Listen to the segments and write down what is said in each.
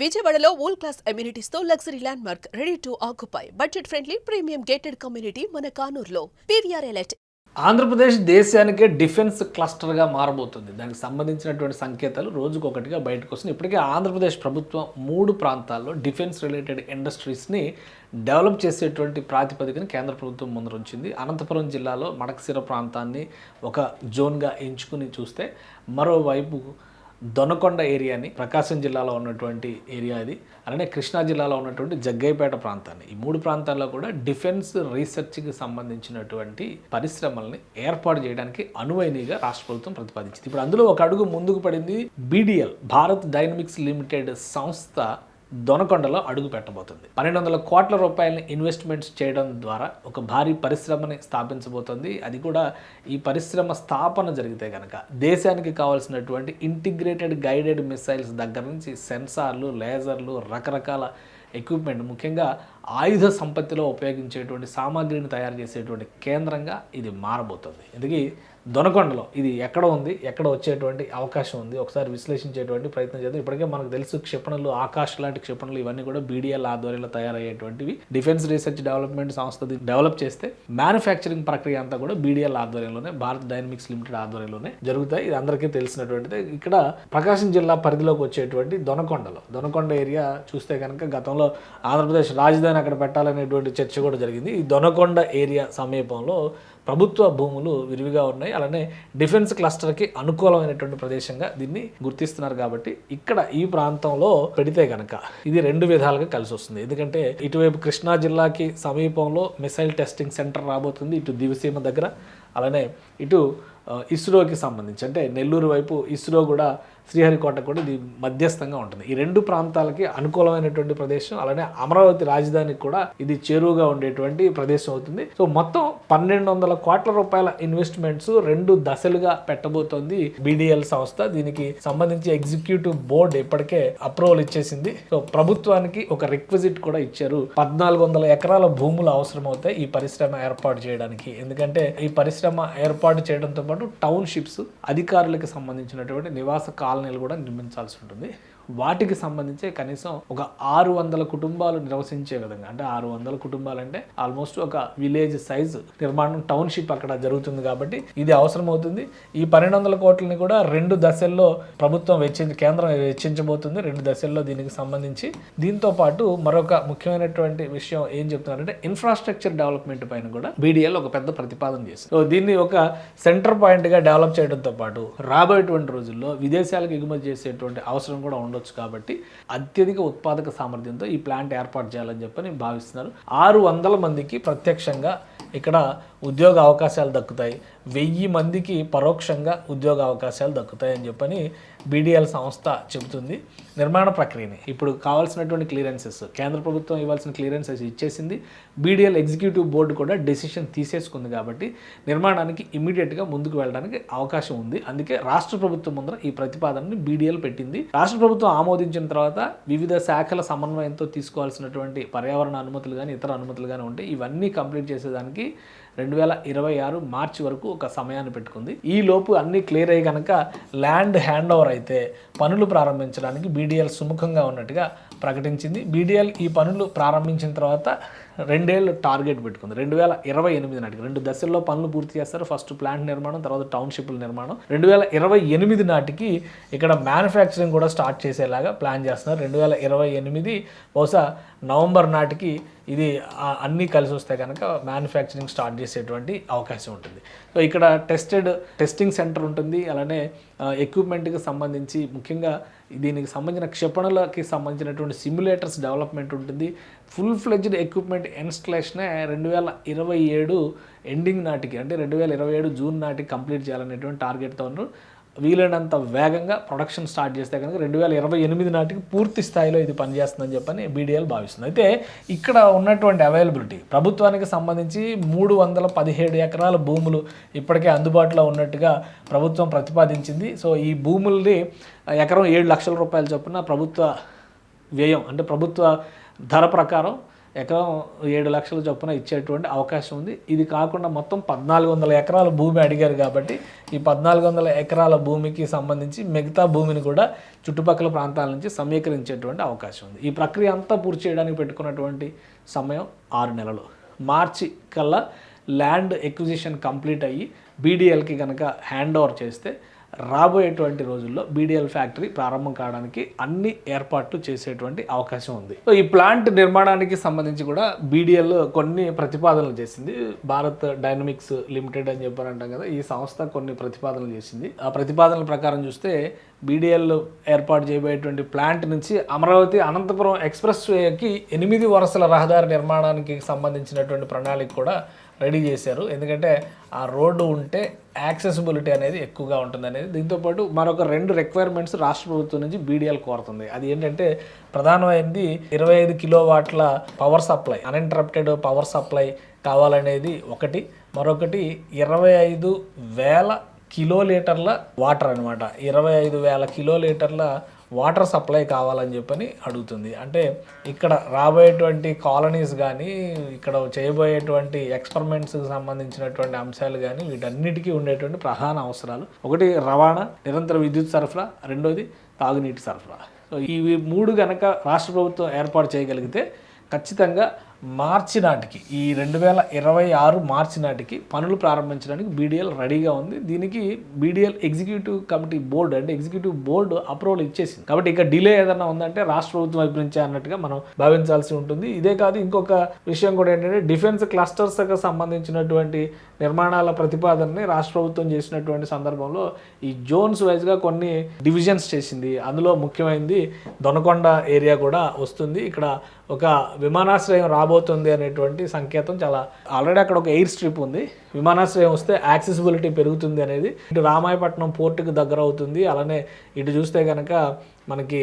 విజయవాడలో world class అమ్యూనిటీస్తో luxury landmark ready to occupy. Budget friendly premium gated community మన కానూరులో. PVR elite Andhra Pradesh దేశానికే defence క్లస్టర్గా మారబోతుంది. దానికి సంబంధించినటువంటి సంకేతాలు రోజుకొకటిగా బయటకు వస్తున్నాయి ఇప్పటికే ఆంధ్రప్రదేశ్ ప్రభుత్వం మూడు ప్రాంతాల్లో డిఫెన్స్ రిలేటెడ్ ఇండస్ట్రీస్ని డెవలప్ చేసేటువంటి ప్రాతిపదికను కేంద్ర ప్రభుత్వం ముందరుంచింది అనంతపురం జిల్లాలో మడకసిర ప్రాంతాన్ని ఒక జోన్గా ఎంచుకుని చూస్తే మరోవైపు దొనకొండ ఏరియాని ప్రకాశం జిల్లాలో ఉన్నటువంటి ఏరియా ఇది. అలానే కృష్ణా జిల్లాలో ఉన్నటువంటి జగ్గైపేట ప్రాంతాన్ని. ఈ మూడు ప్రాంతాల్లో కూడా డిఫెన్స్ రీసెర్చ్కి సంబంధించినటువంటి పరిశ్రమల్ని ఏర్పాటు చేయడానికి అనువైనగా రాష్ట్ర ప్రభుత్వం ప్రతిపాదించింది. ఇప్పుడు అందులో ఒక అడుగు ముందుకు పడింది. బీడిఎల్ భారత్ డైనమిక్స్ లిమిటెడ్ సంస్థ దొనకొండలో అడుగు పెట్టబోతుంది. పన్నెండు వందల కోట్ల రూపాయలని ఇన్వెస్ట్మెంట్స్ చేయడం ద్వారా ఒక భారీ పరిశ్రమని స్థాపించబోతోంది. అది కూడా ఈ పరిశ్రమ స్థాపన జరిగితే కనుక దేశానికి కావాల్సినటువంటి ఇంటిగ్రేటెడ్ గైడెడ్ మిసైల్స్ దగ్గర నుంచి సెన్సార్లు లేజర్లు రకరకాల ఎక్విప్మెంట్ ముఖ్యంగా ఆయుధ సంపత్తిలో ఉపయోగించేటువంటి సామాగ్రిని తయారు చేసేటువంటి కేంద్రంగా ఇది మారబోతుంది. ఎందుకు దొనకొండలో ఇది ఎక్కడ ఉంది ఎక్కడ వచ్చేటువంటి అవకాశం ఉంది ఒకసారి విశ్లేషించేటువంటి ప్రయత్నం చేద్దాం. ఇప్పటికే మనకు తెలుసు క్షిపణులు ఆకాశ్ లాంటి క్షిపణులు ఇవన్నీ కూడా బీడీఎల్ ఆధ్వర్యంలో తయారయ్యేటువంటివి. డిఫెన్స్ రీసెర్చ్ డెవలప్మెంట్ సంస్థ డెవలప్ చేస్తే మ్యానుఫ్యాక్చరింగ్ ప్రక్రియ అంతా కూడా బీడీఎల్ ఆధ్వర్యంలోనే భారత్ డైనమిక్స్ లిమిటెడ్ ఆధ్వర్యంలోనే జరుగుతాయి. ఇది అందరికీ తెలిసినటువంటిది. ఇక్కడ ప్రకాశం జిల్లా పరిధిలోకి వచ్చేటువంటి దొనకొండలో దొనకొండ ఏరియా చూస్తే కనుక గతంలో ఆంధ్రప్రదేశ్ రాజధాని అక్కడ పెట్టాలనేటువంటి చర్చ కూడా జరిగింది. ఈ దొనకొండ ఏరియా సమీపంలో ప్రభుత్వ భూములు విరివిగా ఉన్నాయి. అలానే డిఫెన్స్ క్లస్టర్కి అనుకూలమైనటువంటి ప్రదేశంగా దీన్ని గుర్తిస్తున్నారు కాబట్టి ఇక్కడ ఈ ప్రాంతంలో పెడితే కనుక ఇది రెండు విధాలుగా కలిసి వస్తుంది. ఎందుకంటే ఇటువైపు కృష్ణా జిల్లాకి సమీపంలో మిసైల్ టెస్టింగ్ సెంటర్ రాబోతుంది ఇటు దివిసీమ దగ్గర. అలానే ఇటు ఇస్రోకి సంబంధించి అంటే నెల్లూరు వైపు ఇస్రో కూడా శ్రీహరికోట కూడా ఇది మధ్యస్థంగా ఉంటుంది. ఈ రెండు ప్రాంతాలకి అనుకూలమైనటువంటి ప్రదేశం అలానే అమరావతి రాజధానికి కూడా ఇది చేరువుగా ఉండేటువంటి ప్రదేశం అవుతుంది. సో మొత్తం పన్నెండు వందల కోట్ల రూపాయల ఇన్వెస్ట్మెంట్స్ రెండు దశలుగా పెట్టబోతోంది బీడీఎల్ సంస్థ. దీనికి సంబంధించి ఎగ్జిక్యూటివ్ బోర్డు ఇప్పటికే అప్రూవల్ ఇచ్చేసింది. సో ప్రభుత్వానికి ఒక రిక్విజిట్ కూడా ఇచ్చారు. పద్నాలుగు వందల ఎకరాల భూములు అవసరం అవుతాయి ఈ పరిశ్రమ ఏర్పాటు చేయడానికి. ఎందుకంటే ఈ పరిశ్రమ ఏర్పాటు చేయడంతో పాటు టౌన్షిప్స్ అధికారులకు సంబంధించినటువంటి నివాస కాలనీలు కూడా నిర్మించాల్సి ఉంటుంది. వాటికి సంబంధించి కనీసం ఒక ఆరు వందల కుటుంబాలు నివసించే విధంగా అంటే ఆరు వందల కుటుంబాలు అంటే ఆల్మోస్ట్ ఒక విలేజ్ సైజ్ నిర్మాణం టౌన్షిప్ అక్కడ జరుగుతుంది కాబట్టి ఇది అవసరం అవుతుంది ఈ పన్నెండు వందల కోట్లని కూడా రెండు దశల్లో ప్రభుత్వం వెచ్చించి కేంద్రం వెచ్చించబోతుంది. రెండు దశల్లో దీనికి సంబంధించి. దీంతో పాటు మరొక ముఖ్యమైనటువంటి విషయం ఏం చెప్తున్నారంటే ఇన్ఫ్రాస్ట్రక్చర్ డెవలప్మెంట్ పైన కూడా బీడీఎల్ ఒక పెద్ద ప్రతిపాదన చేసింది. సో దీన్ని ఒక సెంటర్ పాయింట్గా డెవలప్ చేయడంతో పాటు రాబోయేటువంటి రోజుల్లో విదేశాలకు ఎగుమతి చేసేటువంటి అవసరం కూడా ఉండొచ్చు కాబట్టి అత్యధిక ఉత్పాదక సామర్థ్యంతో ఈ ప్లాంట్ ఏర్పాటు చేయాలని చెప్పని భావిస్తున్నారు ఆరు వందల మందికి ప్రత్యక్షంగా ఇక్కడ ఉద్యోగ అవకాశాలు దక్కుతాయి. వెయ్యి మందికి పరోక్షంగా ఉద్యోగ అవకాశాలు దక్కుతాయి అని చెప్పని బీడీఎల్ సంస్థ చెబుతుంది. నిర్మాణ ప్రక్రియని ఇప్పుడు కావాల్సినటువంటి క్లియరెన్సెస్ కేంద్ర ప్రభుత్వం ఇవ్వాల్సిన క్లియరెన్సెస్ ఇచ్చేసింది. బీడీఎల్ ఎగ్జిక్యూటివ్ బోర్డు కూడా డెసిషన్ తీసేసుకుంది కాబట్టి నిర్మాణానికి ఇమీడియట్గా ముందుకు వెళ్ళడానికి అవకాశం ఉంది. అందుకే రాష్ట్ర ప్రభుత్వం ముందర ఈ ప్రతిపాదనని బీడీఎల్ పెట్టింది. రాష్ట్ర ప్రభుత్వం ఆమోదించిన తర్వాత వివిధ శాఖల సమన్వయంతో తీసుకోవాల్సినటువంటి పర్యావరణ అనుమతులు కానీ ఇతర అనుమతులు కానీ ఉంటాయి ఇవన్నీ కంప్లీట్ చేసేదానికి రెండు వేల ఇరవై ఆరు మార్చి వరకు ఒక సమయాన్ని పెట్టుకుంది. ఈ లోపు అన్ని క్లియర్ అయ్యి కనుక ల్యాండ్ హ్యాండ్ ఓవర్ అయితే పనులు ప్రారంభించడానికి బీడీఎల్ సుముఖంగా ఉన్నట్టుగా ప్రకటించింది. బీడీఎల్ ఈ పనులు ప్రారంభించిన తర్వాత రెండేళ్ళు టార్గెట్ పెట్టుకుంది. రెండు వేల ఇరవై ఎనిమిది నాటికి రెండు దశల్లో పనులు పూర్తి చేస్తారు. ఫస్ట్ ప్లాంట్ నిర్మాణం తర్వాత టౌన్షిప్ల నిర్మాణం. రెండు వేల ఇరవై ఎనిమిది నాటికి ఇక్కడ మ్యానుఫ్యాక్చరింగ్ కూడా స్టార్ట్ చేసేలాగా ప్లాన్ చేస్తున్నారు. రెండు వేల ఇరవై ఎనిమిది బహుశా నవంబర్ నాటికి ఇది అన్నీ కలిసి వస్తే కనుక మ్యానుఫ్యాక్చరింగ్ స్టార్ట్ చేసేటువంటి అవకాశం ఉంటుంది. సో ఇక్కడ టెస్టెడ్ టెస్టింగ్ సెంటర్ ఉంటుంది. అలానే ఎక్విప్మెంట్కి సంబంధించి ముఖ్యంగా దీనికి సంబంధించిన క్షిపణులకి సంబంధించినటువంటి సిమ్యులేటర్స్ డెవలప్మెంట్ ఉంటుంది. ఫుల్ ఫ్లెడ్జ్డ్ ఎక్విప్మెంట్ ఇన్స్టలేషనే రెండు వేల ఇరవై ఏడు ఎండింగ్ నాటికి అంటే రెండు వేల ఇరవై ఏడు జూన్ నాటికి కంప్లీట్ చేయాలనేటువంటి టార్గెట్తో వీలైనంత వేగంగా ప్రొడక్షన్ స్టార్ట్ చేస్తే కనుక రెండు వేల ఇరవై ఎనిమిది నాటికి పూర్తి స్థాయిలో ఇది పనిచేస్తుందని చెప్పని బీడీఎల్ భావిస్తుంది. అయితే ఇక్కడ ఉన్నటువంటి అవైలబిలిటీ ప్రభుత్వానికి సంబంధించి మూడు వందల పదిహేడు ఎకరాల భూములు ఇప్పటికే అందుబాటులో ఉన్నట్టుగా ప్రభుత్వం ప్రతిపాదించింది. సో ఈ భూముల్ని ఎకరం ఏడు లక్షల రూపాయల చొప్పున ప్రభుత్వ వ్యయం అంటే ప్రభుత్వ ధర ప్రకారం ఎకరం ఏడు లక్షల చొప్పున ఇచ్చేటువంటి అవకాశం ఉంది. ఇది కాకుండా మొత్తం పద్నాలుగు వందల ఎకరాల భూమి అడిగారు కాబట్టి ఈ పద్నాలుగు వందల ఎకరాల భూమికి సంబంధించి మిగతా భూమిని కూడా చుట్టుపక్కల ప్రాంతాల నుంచి సమీకరించేటువంటి అవకాశం ఉంది. ఈ ప్రక్రియ అంతా పూర్తి చేయడానికి పెట్టుకున్నటువంటి సమయం ఆరు నెలలు. మార్చి కల్లా ల్యాండ్ ఎక్విజిషన్ కంప్లీట్ అయ్యి బీడీఎల్కి కనుక హ్యాండ్ ఓవర్ చేస్తే రాబోయేటువంటి రోజుల్లో బీడీఎల్ ఫ్యాక్టరీ ప్రారంభం కావడానికి అన్ని ఏర్పాట్లు చేసేటువంటి అవకాశం ఉంది. సో ఈ ప్లాంట్ నిర్మాణానికి సంబంధించి కూడా బీడీఎల్ కొన్ని ప్రతిపాదనలు చేసింది. భారత్ డైనమిక్స్ లిమిటెడ్ అని చెప్పారంటాం కదా ఈ సంస్థ కొన్ని ప్రతిపాదనలు చేసింది. ఆ ప్రతిపాదనల ప్రకారం చూస్తే బీడీఎల్ ఏర్పాటు చేయబోయేటువంటి ప్లాంట్ నుంచి అమరావతి అనంతపురం ఎక్స్ప్రెస్ వేకి ఎనిమిది వరుసల రహదారి నిర్మాణానికి సంబంధించినటువంటి ప్రణాళిక కూడా రెడీ చేశారు. ఎందుకంటే ఆ రోడ్డు ఉంటే యాక్సెసిబిలిటీ అనేది ఎక్కువగా ఉంటుంది అనేది దీంతోపాటు మరొక రెండు రిక్వైర్మెంట్స్ రాష్ట్ర ప్రభుత్వం నుంచి బీడీఎల్ కోరుతుంది. అది ఏంటంటే ప్రధానమైనది ఇరవై ఐదు కిలో వాట్ల power supply uninterrupted power supply కావాలనేది ఒకటి. మరొకటి ఇరవై ఐదు వేల కిలోలీటర్ల వాటర్ అనమాట ఇరవై ఐదు వేల కిలోలీటర్ల వాటర్ సప్లై కావాలని చెప్పని అడుగుతుంది. అంటే ఇక్కడ రాబోయేటువంటి కాలనీస్ కానీ ఇక్కడ చేయబోయేటువంటి ఎక్స్పెరిమెంట్స్కి సంబంధించినటువంటి అంశాలు కానీ వీటన్నిటికీ ఉండేటువంటి ప్రధాన అవసరాలు. ఒకటి రవాణా నిరంతర విద్యుత్ సరఫరా రెండోది తాగునీటి సరఫరా. సో ఇవి మూడు కనుక రాష్ట్ర ప్రభుత్వం ఏర్పాటు చేయగలిగితే ఖచ్చితంగా మార్చి నాటికి ఈ రెండు వేల ఇరవై ఆరు మార్చి నాటికి పనులు ప్రారంభించడానికి బీడీఎల్ రెడీగా ఉంది. దీనికి బీడీఎల్ ఎగ్జిక్యూటివ్ కమిటీ బోర్డు అంటే ఎగ్జిక్యూటివ్ బోర్డు అప్రూవల్ ఇచ్చేసింది. కాబట్టి ఇక డిలే ఏదైనా ఉందంటే రాష్ట్ర ప్రభుత్వం వైపు నుంచే అన్నట్టుగా మనం భావించాల్సి ఉంటుంది. ఇదే కాదు ఇంకొక విషయం కూడా ఏంటంటే డిఫెన్స్ క్లస్టర్స్కి సంబంధించినటువంటి నిర్మాణాల ప్రతిపాదనని రాష్ట్ర ప్రభుత్వం చేసినటువంటి సందర్భంలో ఈ జోన్స్ వైజ్గా కొన్ని డివిజన్స్ చేసింది. అందులో ముఖ్యమైనది దొనకొండ ఏరియా కూడా వస్తుంది. ఇక్కడ ఒక విమానాశ్రయం రాబోతుంది అనేటువంటి సంకేతం చాలా ఆల్రెడీ అక్కడ ఒక ఎయిర్ స్ట్రిప్ ఉంది. విమానాశ్రయం వస్తే యాక్సెసిబిలిటీ పెరుగుతుంది అనేది. ఇటు రామాయపట్నం పోర్టుకు దగ్గర అవుతుంది అలానే ఇటు చూస్తే కనుక మనకి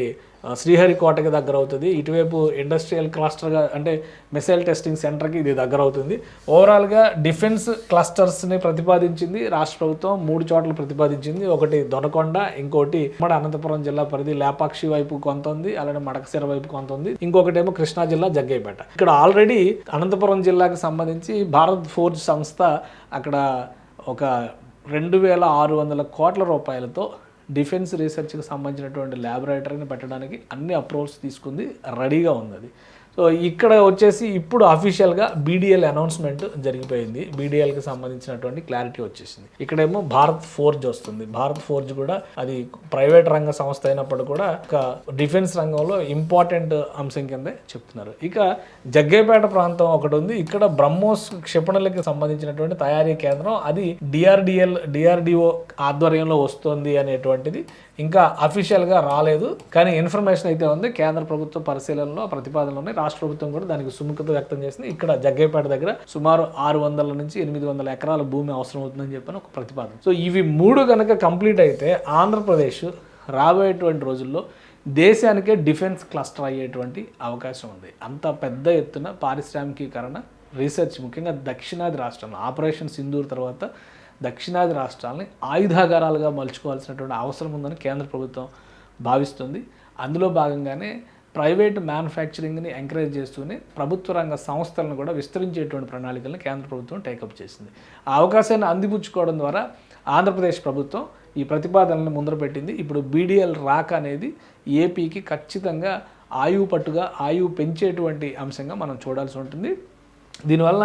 శ్రీహరికోటకి దగ్గర అవుతుంది. ఇటువైపు ఇండస్ట్రియల్ క్లస్టర్గా అంటే మిసైల్ టెస్టింగ్ సెంటర్కి ఇది దగ్గర అవుతుంది. ఓవరాల్గా డిఫెన్స్ క్లస్టర్స్ని ప్రతిపాదించింది రాష్ట్ర ప్రభుత్వం మూడు చోట్ల ప్రతిపాదించింది. ఒకటి దొనకొండ ఇంకోటి మన అనంతపురం జిల్లా పరిధి లేపాక్షి వైపు కొంత ఉంది అలానే మడకశిర వైపు కొంత ఉంది ఇంకొకటి ఏమో కృష్ణా జిల్లా జగ్గైపేట ఇక్కడ ఆల్రెడీ అనంతపురం జిల్లాకు సంబంధించి భారత్ ఫోర్జ్ సంస్థ అక్కడ ఒక రెండు వేల ఆరు వందల కోట్ల రూపాయలతో డిఫెన్స్ రీసెర్చ్కి సంబంధించినటువంటి ల్యాబొరేటరీని పెట్టడానికి అన్ని అప్రూవల్స్ తీసుకుంది రెడీగా ఉంది అది. సో ఇక్కడ వచ్చేసి ఇప్పుడు అఫీషియల్గా బీడీఎల్ అనౌన్స్మెంట్ జరిగిపోయింది. బీడీఎల్కి సంబంధించినటువంటి క్లారిటీ వచ్చేసింది. ఇక్కడేమో భారత్ ఫోర్జ్ వస్తుంది. భారత్ ఫోర్జ్ కూడా అది ప్రైవేట్ రంగ సంస్థ అయినప్పుడు కూడా ఒక డిఫెన్స్ రంగంలో ఇంపార్టెంట్ అంశం కిందే చెప్తున్నారు. ఇక జగ్గేపేట ప్రాంతం ఒకటి ఉంది. ఇక్కడ బ్రహ్మోస్ క్షిపణులకి సంబంధించినటువంటి తయారీ కేంద్రం అది డిఆర్డిఎల్ డిఆర్డిఓ ఆధ్వర్యంలో వస్తుంది అనేటువంటిది ఇంకా అఫీషియల్గా రాలేదు. కానీ ఇన్ఫర్మేషన్ అయితే ఉంది. కేంద్ర ప్రభుత్వ పరిశీలనలో ప్రతిపాదనలు ఉన్నాయి. రాష్ట్ర ప్రభుత్వం కూడా దానికి సుముఖత వ్యక్తం చేసింది. ఇక్కడ జగ్గేపేట దగ్గర సుమారు ఆరు వందల నుంచి ఎనిమిది వందల ఎకరాల భూమి అవసరం అవుతుందని చెప్పని ఒక ప్రతిపాదన. సో ఇవి మూడు కనుక కంప్లీట్ అయితే ఆంధ్రప్రదేశ్ రాబోయేటువంటి రోజుల్లో దేశానికే డిఫెన్స్ క్లస్టర్ అయ్యేటువంటి అవకాశం ఉంది. అంత పెద్ద ఎత్తున పారిశ్రామికీకరణ రీసెర్చ్ ముఖ్యంగా దక్షిణాది రాష్ట్రంలో ఆపరేషన్ సింధూర్ తర్వాత దక్షిణాది రాష్ట్రాలని ఆయుధాగారాలుగా మలుచుకోవాల్సినటువంటి అవసరం ఉందని కేంద్ర ప్రభుత్వం భావిస్తుంది. అందులో భాగంగానే ప్రైవేట్ మ్యానుఫ్యాక్చరింగ్ని ఎంకరేజ్ చేస్తూనే ప్రభుత్వ రంగ సంస్థలను కూడా విస్తరించేటువంటి ప్రణాళికలను కేంద్ర ప్రభుత్వం టేకప్ చేసింది. ఆ అవకాశాన్ని అందిపుచ్చుకోవడం ద్వారా ఆంధ్రప్రదేశ్ ప్రభుత్వం ఈ ప్రతిపాదనలను ముందర పెట్టింది. ఇప్పుడు బీడీఎల్ రాక్ అనేది ఏపీకి ఖచ్చితంగా ఆయువు పట్టుగా ఆయువు పెంచేటువంటి అంశంగా మనం చూడాల్సి ఉంటుంది. దీనివల్ల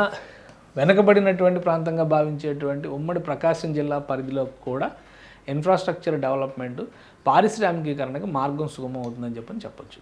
వెనకబడినటువంటి ప్రాంతంగా భావించేటువంటి ఉమ్మడి ప్రకాశం జిల్లా పరిధిలో కూడా ఇన్ఫ్రాస్ట్రక్చర్ డెవలప్మెంట్ పారిశ్రామికీకరణకు మార్గం సుగమం అవుతుందని చెప్పని చెప్పొచ్చు.